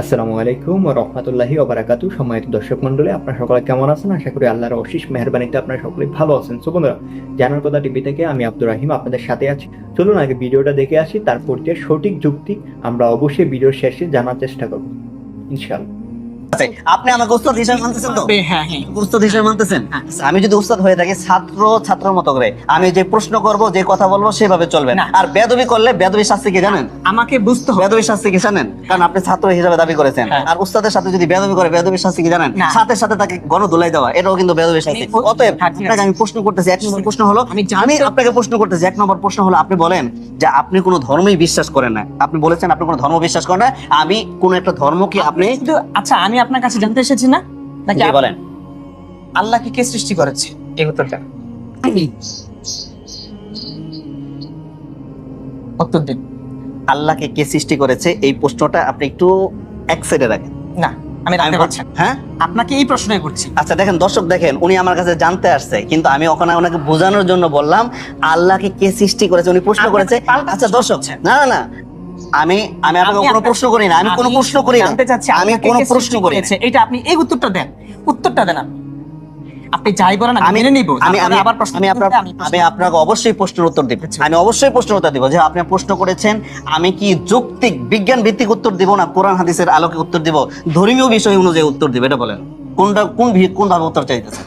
আসসালামু আলাইকুম ও রহমতুল্লাহি ওবরাকাতু সম্মানিত দর্শক মন্ডলী আপনারা সকলে কেমন আছেন? আশা করি আল্লাহর অশেষ মেহরবানিতে আপনারা সকলে ভালো আছেন। সো বন্ধুরা জানার কথা টিভি থেকে আমি আব্দুর রাহিম আপনাদের সাথে আছি। চলুন আগে ভিডিওটা দেখে আসি, তারপর যে সঠিক যুক্তি আমরা অবশ্যই ভিডিওর শেষে জানার চেষ্টা করব। ইনশাআল্লাহ। আছে। আপনি আমাকে উস্তাদ হিসেবে মানতেছেন তো? হ্যাঁ হ্যাঁ। উস্তাদ হিসেবে মানতেছেন? আমি যদি উস্তাদ হয়ে থাকি ছাত্র ছাত্রের মতো করে আমি যে প্রশ্ন করব যে কথা বলব সেভাবে চলবে না। আর বেদবি করলে বেদবি শাস্তি কি জানেন? আমাকে বুঝতে হবে। বেদবি শাস্তি কি জানেন? কারণ আপনি ছাত্র হিসেবে দাবি করেছেন। হ্যাঁ। আর উস্তাদের সাথে যদি বেদবি করে বেদবি শাস্তি কি জানেন? সাথে সাথে তাকে গণ ধুলাই দেওয়া এটাও কিন্তু বেদবি শাস্তি। অতএব হ্যাঁ। আপনাকে আমি প্রশ্ন করতেছি। এক নম্বর প্রশ্ন হলো আমি আপনাকে প্রশ্ন করতেছি। এক নম্বর প্রশ্ন হলো আপনি বলেন যে আপনি কোনো ধর্মই বিশ্বাস করেন না। আপনি বলেছেন আপনি কোনো ধর্ম বিশ্বাস করেন না। আমি কোন একটা ধর্মকে আপনি আচ্ছা আমি আপনার কাছে জানতে এসেছি না? নাকি জি, বলেন। আল্লাহকে কে সৃষ্টি করেছে? এই উত্তরটা। উত্তর দিন। আল্লাহকে কে সৃষ্টি করেছে? এই প্রশ্নটা আপনি একটু এক সাইডে রাখেন। না আমি আমি রাখতে বল- পারছি না। হ্যাঁ? আপনাকে এই প্রশ্নই করছি। আচ্ছা দেখেন দর্শক দেখেন উনি আমার কাছে জানতে আসছে কিন্তু আমি ওখানে ওনাকে বোঝানোর জন্য বললাম আল্লাহকে কে সৃষ্টি করেছে? উনি প্রশ্ন করেছে পাল্টা আচ্ছা প্রশ্ন দর্শক করছেন। না না না আমি আমি আপনাকে কোনো প্রশ্ন করি না আমি কোনো প্রশ্ন করি না। জানতে চাচ্ছি আমি কোনো প্রশ্ন করি না। এটা আপনি এই উত্তরটা দেন উত্তরটা দেন আপনি। আপনি যাই বলেন আমি মেনে নিব আমি আমি আবার প্রশ্ন আমি আপনার আমি আপনাকে অবশ্যই প্রশ্নের উত্তর দিব। আচ্ছা। আমি অবশ্যই প্রশ্নের উত্তর দিব যে আপনি প্রশ্ন করেছেন আমি কি যৌক্তিক বিজ্ঞান ভিত্তিক উত্তর দিব না কোরআন হাদিসের আলোকে উত্তর দিব ধর্মীয় বিষয় অনুযায়ী উত্তর দিব এটা বলেন। কোনটা কোন কোন ভাবে উত্তর চাইতেছেন?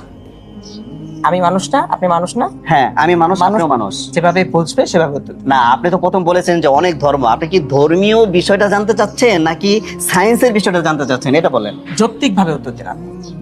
আমি মানুষ না আপনি মানুষ না? হ্যাঁ আমি মানুষ আপনিও মানুষ। যেভাবে বুঝবে সেভাবে না আপনি তো প্রথম বলেছেন যে অনেক ধর্ম। আপনি কি ধর্মীয় বিষয়টা জানতে চাচ্ছেন নাকি সায়েন্সের বিষয়টা জানতে চাচ্ছেন? এটা বলেন। যৌক্তিক ভাবে উত্তর দিন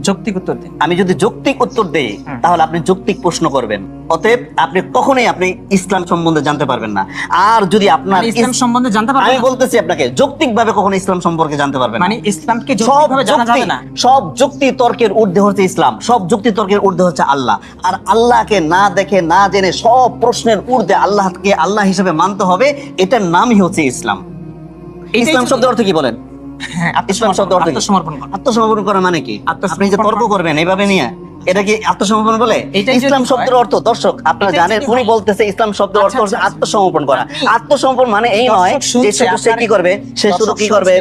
যৌক্তিক উত্তর দিন। আমি যদি যৌক্তিক উত্তর দেই তাহলে আপনি যৌক্তিক প্রশ্ন করবেন। অতএব আপনি কখনোই আপনি ইসলাম সম্বন্ধে জানতে পারবেন না। আর যদি আপনার মানে ইসলাম সম্বন্ধে জানতে আমি পারবেন না? বলতেছি আপনাকে যৌক্তিক ভাবে কখনো ইসলাম সম্পর্কে জানতে পারবেন মানে ইসলামকে যৌক্তিকভাবে জানা যাবে না? সব যুক্তি তর্কের ঊর্ধ্বে হচ্ছে ইসলাম। সব যুক্তি তর্কের ঊর্ধ্বে হচ্ছে আল্লাহ। আর আল্লাহকে না দেখে না জেনে সব প্রশ্নের ঊর্ধ্বে আল্লাহকে আল্লাহ হিসেবে মানতে হবে এটার নামই হচ্ছে ইসলাম ইসলাম শব্দ শব্দের অর্থ কি বলেন হ্যাঁ, ইসলাম শব্দ অর্থ? আত্মসমর্পণ করা। মানে কি আপনি যে তর্ক করবেন এইভাবে নিয়ে এটা কি আত্মসমর্পণ বলে? ইসলাম শব্দের অর্থ দর্শক আপনারা জানেন উনি বলতেছে ইসলাম শব্দের অর্থ আচ্ছা, হচ্ছে আচ্ছা, আত্মসমর্পণ করা। আত্মসমর্পণ মানে এই নয় যে সে কি করবে? সে শুধু কি করবে?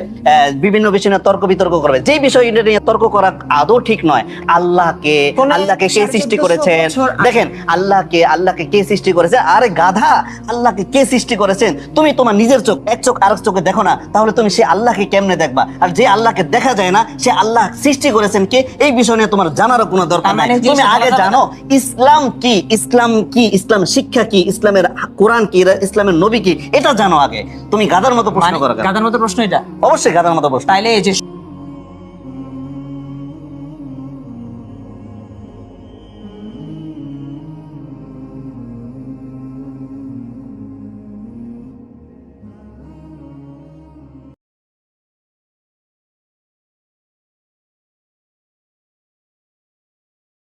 বিভিন্ন বিষয় নিয়ে তর্ক বিতর্ক করবে। যে বিষয় নিয়ে তর্ক করা আদৌ ঠিক নয় আল্লাহকে আল্লাহকে কে সৃষ্টি 1400 করেছেন দেখেন আল্লাহকে আল্লাহকে কে সৃষ্টি করেছে? আরে গাধা! আল্লাহকে কে সৃষ্টি করেছেন? তুমি তোমার নিজের চোখ এক চোখ আরেক চোখে দেখো না তাহলে তুমি সে আল্লাহকে কেমনে দেখবা? আর যে আল্লাহকে দেখা যায় না সে আল্লাহ সৃষ্টি করেছেন কে? এই বিষয় নিয়ে তোমার জানারও কোনো দরকার মানে তুমি আগে জানো ইসলাম কি? ইসলাম কি? ইসলাম শিক্ষা কি? ইসলামের কোরআন কি? ইসলামের নবী কি? এটা জানো আগে। তুমি গাদার মতো প্রশ্ন মানে করো গাদার মতো প্রশ্ন এটা? অবশ্যই গাদার মতো প্রশ্ন। তাইলে এই যে